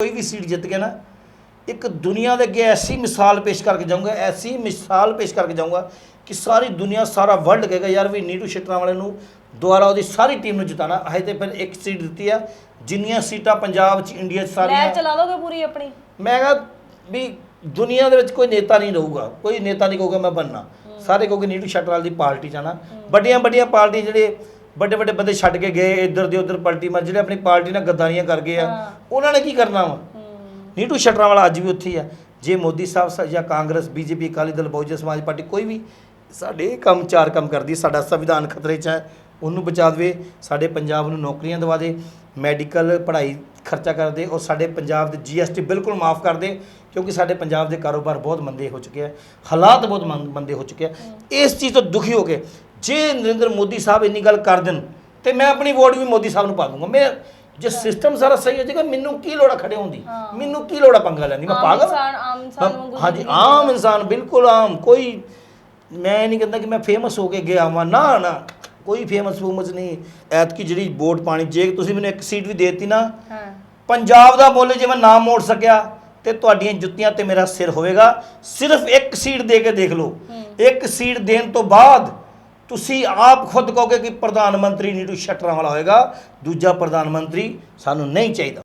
ਕੋਈ ਵੀ ਸੀਟ ਜਿੱਤ ਗਿਆ ਨਾ ਇੱਕ ਦੁਨੀਆ ਦੇ ਅੱਗੇ ਐਸੀ ਮਿਸਾਲ ਪੇਸ਼ ਕਰਕੇ ਜਾਊਂਗਾ ਐਸੀ ਮਿਸਾਲ ਪੇਸ਼ ਕਰਕੇ ਜਾਊਂਗਾ ਕਿ ਸਾਰੀ ਦੁਨੀਆ ਸਾਰਾ ਵਰਲਡ ਕਹੇਗਾ ਯਾਰ ਵੀ ਨੀਟੂ ਸ਼ਟਰਾਂ ਵਾਲੇ ਨੂੰ ਦੁਆਰਾ ਉਹਦੀ ਸਾਰੀ ਟੀਮ ਨੂੰ ਜਿਤਾਣਾ ਹਜੇ ਤੇ ਫਿਰ ਇੱਕ ਸੀਟ ਦਿੱਤੀ ਆ ਜਿੰਨੀਆਂ ਸੀਟਾਂ ਪੰਜਾਬ 'ਚ ਇੰਡੀਆ 'ਚ ਲੈ ਸਾਰੀਆਂ ਚਲਾ ਦੋਗੇ ਪੂਰੀ ਆਪਣੀ? ਮੈਂ ਕਹਾ ਵੀ ਦੁਨੀਆ ਦੇ ਵਿੱਚ ਕੋਈ ਨੇਤਾ ਨਹੀਂ ਰਹੂਗਾ ਕੋਈ ਨੇਤਾ ਨਹੀਂ ਕਹੂਗਾ ਮੈਂ ਬੰਨਾ ਸਾਰੇ ਕਹੋਗੇ ਨੀਟੂ ਸ਼ਟਰਾਲ ਦੀ ਪਾਰਟੀ ਜਾਣਾ ਵੱਡੀਆਂ ਵੱਡੀਆਂ ਪਾਰਟੀ ਜਿਹੜੇ ਵੱਡੇ ਵੱਡੇ ਬੰਦੇ ਛੱਡ ਕੇ ਗਏ ਇੱਧਰ ਦੇ ਉੱਧਰ ਪਲਟੀ ਮਾਰ ਜਿਹੜੇ ਆਪਣੀ ਪਾਰਟੀ ਨਾਲ ਗੱਦਾਰੀਆਂ ਕਰ ਗਏ ਆ। ਉਹਨਾਂ ਨੇ ਕੀ ਕਰਨਾ ਵਾ? ਨੀਟੂ ਸ਼ਟਰਾਂ ਵਾਲਾ ਅੱਜ ਵੀ ਉੱਥੇ ਹੀ ਆ। ਜੇ ਮੋਦੀ ਸਾਹਿਬ ਸ- ਜਾਂ Congress BJP Akali Dal Bahujan Samaj party ਕੋਈ ਵੀ ਸਾਡੇ ਕੰਮ ਚਾਰ ਕੰਮ ਕਰਦੀ ਸਾਡਾ ਸੰਵਿਧਾਨ ਖਤਰੇ 'ਚ ਹੈ ਉਹਨੂੰ ਬਚਾ ਦੇਵੇ ਸਾਡੇ ਪੰਜਾਬ ਨੂੰ ਨੌਕਰੀਆਂ ਦਿਵਾ ਦੇ ਮੈਡੀਕਲ ਪੜ੍ਹਾਈ ਖਰਚਾ ਕਰ ਦੇ ਔਰ ਸਾਡੇ ਪੰਜਾਬ ਦੇ ਜੀਐਸਟੀ ਬਿਲਕੁਲ ਮਾਫ ਕਰ ਦੇ ਕਿਉਂਕਿ ਸਾਡੇ ਪੰਜਾਬ ਦੇ ਕਾਰੋਬਾਰ ਬਹੁਤ ਮੰਦੇ ਹੋ ਚੁੱਕੇ ਆ ਹਾਲਾਤ ਬਹੁਤ ਮੰਦੇ ਹੋ ਚੁੱਕੇ ਆ। ਇਸ ਚੀਜ਼ ਤੋਂ ਦੁਖੀ ਹੋ ਕੇ ਜੇ ਨਰਿੰਦਰ ਮੋਦੀ ਸਾਹਿਬ ਇੰਨੀ ਗੱਲ ਕਰ ਦੇਣ ਤੇ ਮੈਂ ਆਪਣੀ ਵੋਟ ਵੀ ਮੋਦੀ ਸਾਹਿਬ ਨੂੰ ਪਾ ਦੂੰਗਾ। ਮੈਂ ਜੇ ਸਿਸਟਮ ਸਾਰਾ ਸਹੀ ਹੋ ਜਾਏਗਾ ਮੈਨੂੰ ਕੀ ਲੋੜ ਖੜੇ ਹੋਣ ਦੀ? ਹਾਂ। ਮੈਨੂੰ ਕੀ ਲੋੜ ਪੰਗਾ ਲੈਣ ਦੀ? ਮੈਂ ਪਾਗਲ ਇਨਸਾਨ ਆਮ ਇਨਸਾਨ ਵਾਂਗੂ ਹਾਂਜੀ ਆਮ ਇਨਸਾਨ ਬਿਲਕੁਲ ਆਮ। ਕੋਈ ਮੈਂ ਨਹੀਂ ਕਹਿੰਦਾ ਕਿ ਮੈਂ ਫੇਮਸ ਹੋ ਕੇ ਗਿਆ ਵਾਂ। ਨਾ ਨਾ। ਕੋਈ ਫੇਮਸ ਫੂਮਸ ਨਹੀਂ। ਐਤਕੀ ਜਿਹੜੀ ਵੋਟ ਪਾਣੀ ਜੇ ਤੁਸੀਂ ਮੈਨੂੰ ਇੱਕ ਸੀਟ ਵੀ ਦੇ ਦਿੱਤੀ ਨਾ ਹਾਂ। ਪੰਜਾਬ ਦਾ ਮੁੱਲ ਜੇ ਮੈਂ ਨਾ ਮੋੜ ਸਕਿਆ ਤੇ ਤੁਹਾਡੀਆਂ ਜੁੱਤੀਆਂ ਤੇ ਮੇਰਾ ਸਿਰ ਹੋਵੇਗਾ। ਸਿਰਫ ਇੱਕ ਸੀਟ ਦੇ ਕੇ ਦੇਖ ਲਓ। ਹੂੰ। ਇੱਕ ਸੀਟ ਦੇਣ ਤੋਂ ਬਾਅਦ ਤੁਸੀਂ ਆਪ ਖੁਦ ਕਹੋਗੇ ਕਿ ਪ੍ਰਧਾਨ ਮੰਤਰੀ ਨੀਟੂ ਸ਼ਟਰਾਂ ਵਾਲਾ ਹੋਏਗਾ, ਦੂਜਾ ਪ੍ਰਧਾਨ ਮੰਤਰੀ ਸਾਨੂੰ ਨਹੀਂ ਚਾਹੀਦਾ।